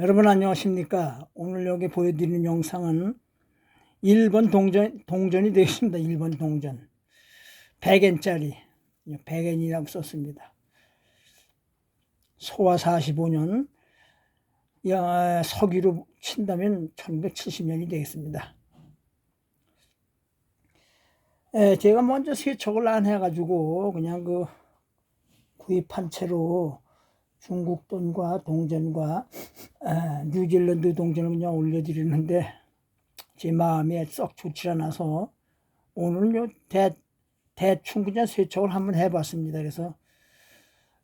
여러분 안녕하십니까? 오늘 여기 보여드리는 영상은 1번 동전, 동전이 되겠습니다. 1번 동전. 100엔짜리. 100엔이라고 썼습니다. 소화 45년. 야, 서기로 친다면 1970년이 되겠습니다. 에, 제가 먼저 세척을 안 해가지고 그냥 그 구입한 채로 중국 돈과 동전과 아, 뉴질랜드 동전을 그냥 올려드리는데 제 마음에 썩 좋지 않아서 오늘은 요 대, 대충 그냥 세척을 한번 해봤습니다. 그래서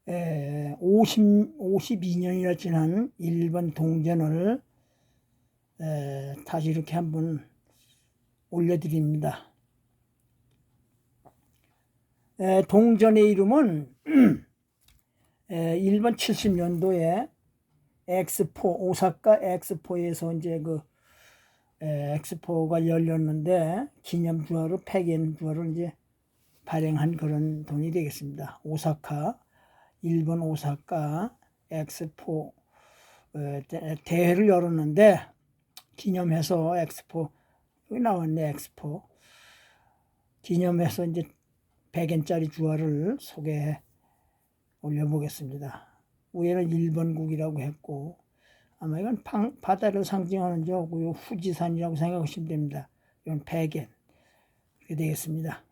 에, 50, 52년이나 지난 일본 동전을 에, 다시 이렇게 한번 올려드립니다. 에, 동전의 이름은 에, 일본 70년도에 엑스포 오사카 엑스포에서 이제 그 에, 엑스포가 열렸는데 기념 주화로 팩엔 주화로 이제 발행한 그런 돈이 되겠습니다. 오사카 일본 오사카 엑스포 대회를 열었는데 기념해서 엑스포 여기 나왔네 엑스포 기념해서 이제 100엔짜리 주화를 소개해 올려보겠습니다. 위에는 1번국이라고 했고 아마 이건 방- 바다를 상징하는 저고요 후지산이라고 생각하시면 됩니다. 이건 100엔 이렇게 되겠습니다.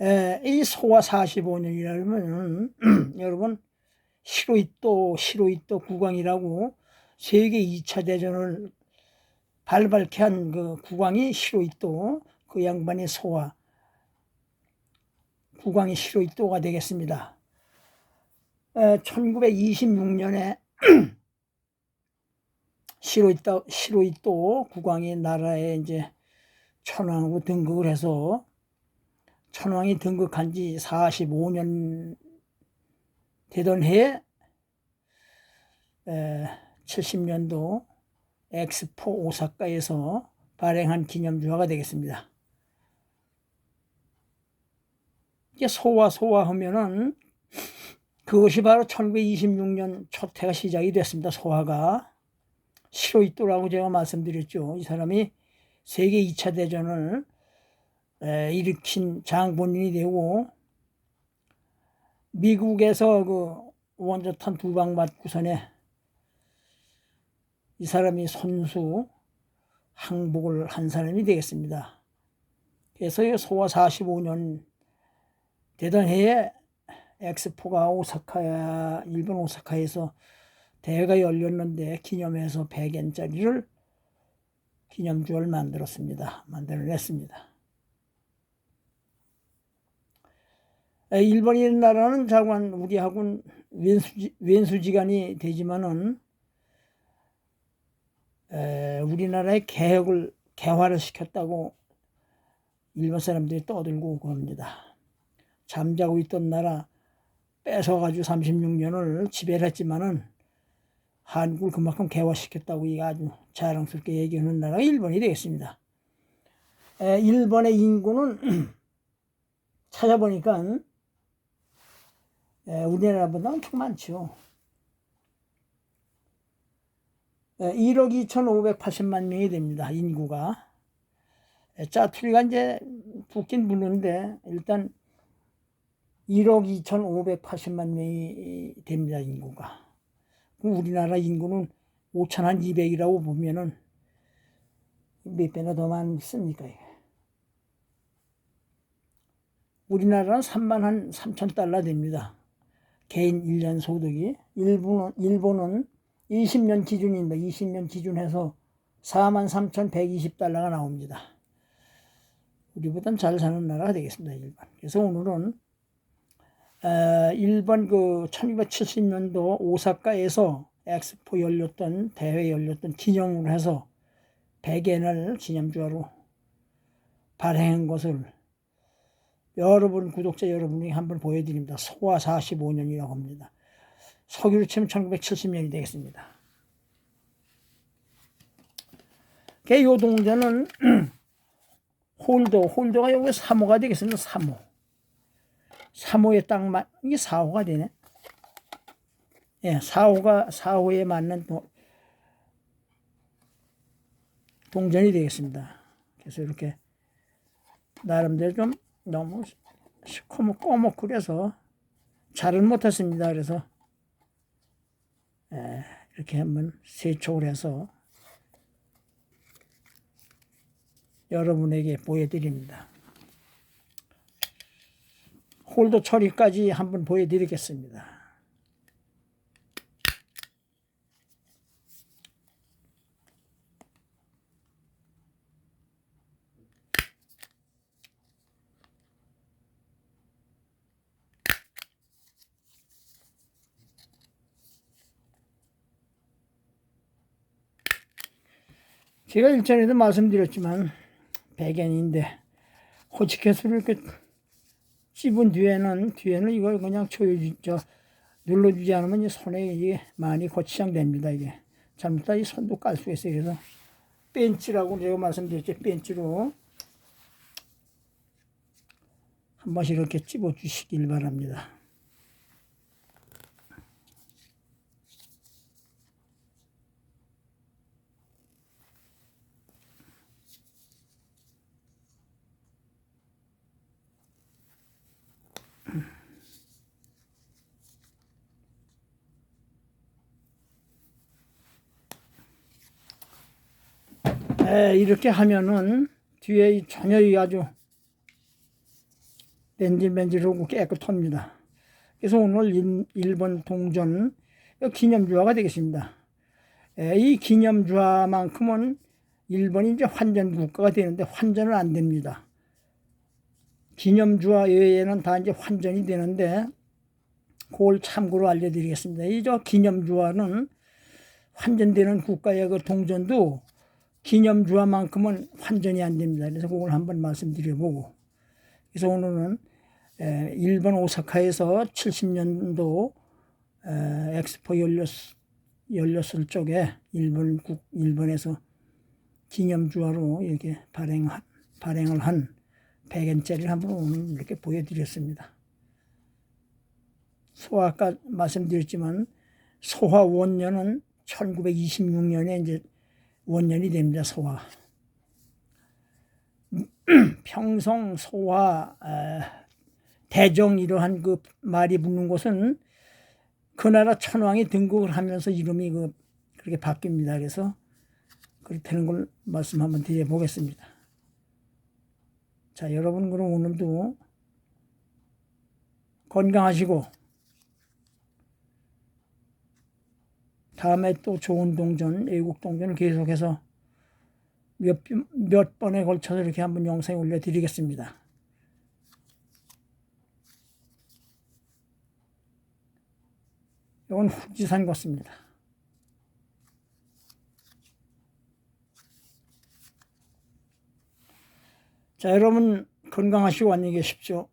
에, 이 소와 45년이라면 여러분 시로이또 시로이또 국왕이라고 세계 2차 대전을 발발케 한 그 국왕이 시로이또 그 양반의 소와 국왕이 시로이또가 되겠습니다. 1926년에 시로이 또, 시로이 또 국왕이 나라에 이제 천왕으로 등극을 해서 천왕이 등극한 지 45년 되던 해에 70년도 엑스포 오사카에서 발행한 기념주화가 되겠습니다. 이게 소화 소화 하면은 그것이 바로 1926년 첫 해가 시작이 됐습니다. 소화가 시로이토라고 제가 말씀드렸죠. 이 사람이 세계 2차 대전을 에, 일으킨 장본인이 되고 미국에서 그 원자탄 두 방 맞고선에 이 사람이 선수 항복을 한 사람이 되겠습니다. 그래서 이 소화 45년 되던 해에 엑스포가 오사카야 일본 오사카에서 대회가 열렸는데 기념해서 100엔짜리를 기념주를 만들었습니다. 만들어냈습니다. 에, 일본이 나라는 자관 우리하고는 왼수지, 왼수지간이 되지만은 에, 우리나라의 개혁을 개화를 시켰다고 일본 사람들이 떠들고 그럽니다. 잠자고 있던 나라 뺏어가지고 36년을 지배를 했지만은 한국을 그만큼 개화시켰다고 이 아주 자랑스럽게 얘기하는 나라가 일본이 되겠습니다. 에, 일본의 인구는 찾아보니까 에, 우리나라보다 엄청 많죠. 에, 1억 2,580만 명이 됩니다. 인구가. 에, 짜투리가 이제 붙긴 붙는데 일단 1억 2,580만 명이 됩니다, 인구가. 우리나라 인구는 5천 한 200이라고 보면은 몇 배나 더 많습니까? 우리나라는 3만 한 3천 달러 됩니다. 개인 1년 소득이. 일본은, 일본은 20년 기준입니다. 20년 기준해서 4만 3,120달러가 나옵니다. 우리보단 잘 사는 나라가 되겠습니다, 일본. 그래서 오늘은 에, 일본 그 1970년도 오사카에서 엑스포 열렸던 대회 열렸던 기념으로 해서 100엔을 기념주화로 발행한 것을 여러분 구독자 여러분이 한번 보여드립니다. 소화 45년이라고 합니다. 서기로 치면 1970년이 되겠습니다. 요 동전은 홀더, 홀더가 여기 3호가 되겠습니다. 3호. 3호에 딱 맞, 이게 4호가 되네. 예, 사호가 사호에 맞는 도- 동전이 되겠습니다. 그래서 이렇게 나름대로 좀 너무 시커멓 꼬먹그려서 잘은 못했습니다. 그래서 예, 이렇게 한번 세촉을 해서 여러분에게 보여드립니다. 홀더 처리까지 한번 보여드리겠습니다. 제가 일전에도 말씀드렸지만 백엔인데 호치케스를 이렇게 찝은 뒤에는 뒤에는 이걸 그냥 조여주 저 눌러주지 않으면 이 손에 이게 많이 고치장됩니다 이게. 잘못하다 이 손도 깔 수 있어요. 그래서 벤치라고 제가 말씀드렸죠. 벤치로 한 번씩 이렇게 찝어 주시길 바랍니다. 에, 이렇게 하면은 뒤에 이 전혀 이 아주 맨질맨질하고 깨끗합니다. 그래서 오늘 일, 일본 동전 기념주화가 되겠습니다. 에, 이 기념주화만큼은 일본이 이제 환전 국가가 되는데 환전은 안 됩니다. 기념주화 외에는 다 이제 환전이 되는데 그걸 참고로 알려드리겠습니다. 이 저 기념주화는 환전되는 국가의 그 동전도 기념주화만큼은 환전이 안 됩니다. 그래서 그걸 한번 말씀드려보고. 그래서 오늘은 에, 일본 오사카에서 70년도 에, 엑스포 열렸, 열렸을 쪽에 일본 국, 일본에서 기념주화로 이렇게 발행, 발행을 한 100엔짜리를 한번 오늘 이렇게 보여드렸습니다. 소화 아까 말씀드렸지만 소화 원년은 1926년에 이제 원년이 됩니다. 소화. 평성 소화 아, 대정 이러한 그 말이 붙는 곳은 그 나라 천왕이 등극을 하면서 이름이 그 그렇게 바뀝니다. 그래서 그렇다는 걸 말씀 한번 드려보겠습니다. 자, 여러분 그럼 오늘도 건강하시고 다음에 또 좋은 동전, 애국 동전을 계속해서 몇, 몇 번에 걸쳐서 이렇게 한번 영상에 올려드리겠습니다. 이건 후지산 같습니다. 자, 여러분 건강하시고 안녕히 계십시오.